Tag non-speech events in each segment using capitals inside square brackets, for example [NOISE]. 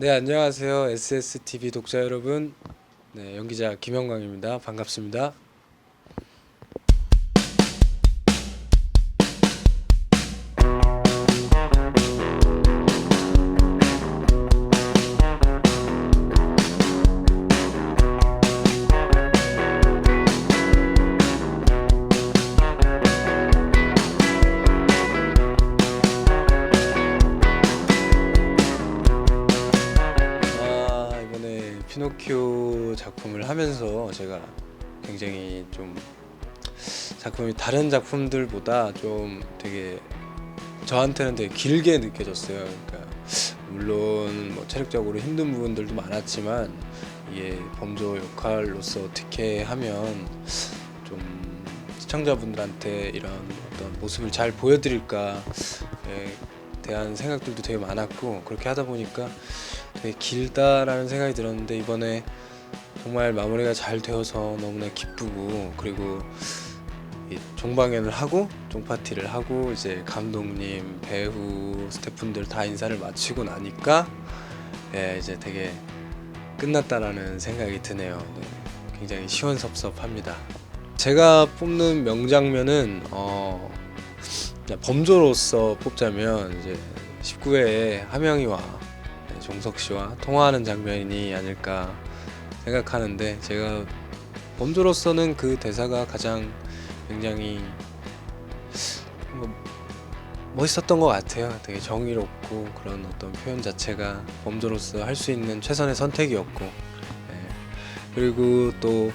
네 안녕하세요. SSTV 독자 여러분. 네 연기자 김영광입니다. 반갑습니다 피노키오 작품을 하면서 제가 굉장히 좀 작품이 다른 작품들보다 좀 되게 저한테는 되게 길게 느껴졌어요. 그러니까 물론 뭐 체력적으로 힘든 부분들도 많았지만 이게 범조 역할로서 어떻게 하면 좀 시청자분들한테 이런 어떤 모습을 잘 보여드릴까에 대한 생각들도 되게 많았고 그렇게 하다 보니까 되게 길다라는 생각이 들었는데 이번에 정말 마무리가 잘 되어서 너무나 기쁘고 그리고 이 종방연을 하고 종파티를 하고 이제 감독님, 배우, 스태프분들 다 인사를 마치고 나니까 예, 이제 되게 끝났다라는 생각이 드네요. 네, 굉장히 시원섭섭합니다. 제가 뽑는 명장면은 어, 범조로서 뽑자면 이제 19회에 하명이와 네, 종석 씨와 통화하는 장면이 아닐까 생각하는데 제가 범조로서는 그 대사가 가장 굉장히 뭐 멋있었던 것 같아요. 되게 정의롭고 그런 어떤 표현 자체가 범조로서 할 수 있는 최선의 선택이었고 예. 그리고 또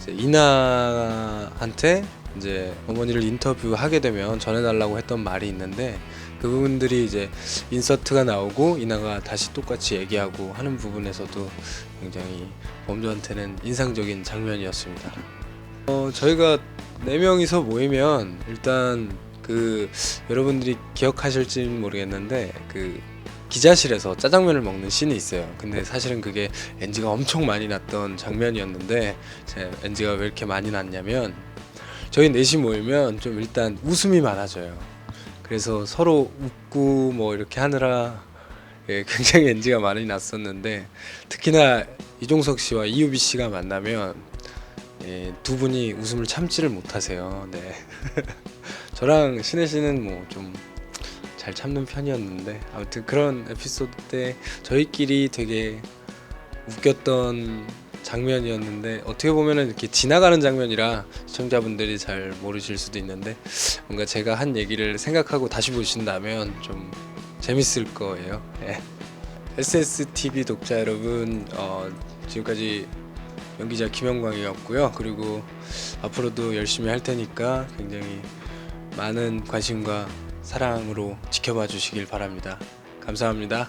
이제 이나한테 이제 어머니를 인터뷰하게 되면 전해달라고 했던 말이 있는데 그 부분들이 이제 인서트가 나오고 이나가 다시 똑같이 얘기하고 하는 부분에서도 굉장히 범주한테는 인상적인 장면이었습니다. 어, 저희가 네 명이서 모이면 일단 그 여러분들이 기억하실지는 모르겠는데 그 기자실에서 짜장면을 먹는 씬이 있어요. 근데 사실은 그게 NG가 엄청 많이 났던 장면이었는데 제 NG가 왜 이렇게 많이 났냐면 저희 넷이 모이면 좀 일단 웃음이 많아져요. 그래서 서로 웃고 뭐 이렇게 하느라 예, [LAUGHS] 굉장히 NG가 많이 났었는데 특히나 이종석 씨와 이유비 씨가 만나면 예, 두 분이 웃음을 참지를 못하세요. 네. [LAUGHS] 저랑 신혜 씨는 뭐 좀 잘 참는 편이었는데 아무튼 그런 에피소드 때 저희끼리 되게 웃겼던 장면이었는데 어떻게 보면은 이렇게 지나가는 장면이라 시청자분들이 잘 모르실 수도 있는데 뭔가 제가 한 얘기를 생각하고 다시 보신다면 좀 재밌을 거예요. 예. SSTV 독자 여러분 어, 지금까지 연기자 김영광이었고요. 그리고 앞으로도 열심히 할 테니까 굉장히 많은 관심과 사랑으로 지켜봐 주시길 바랍니다. 감사합니다.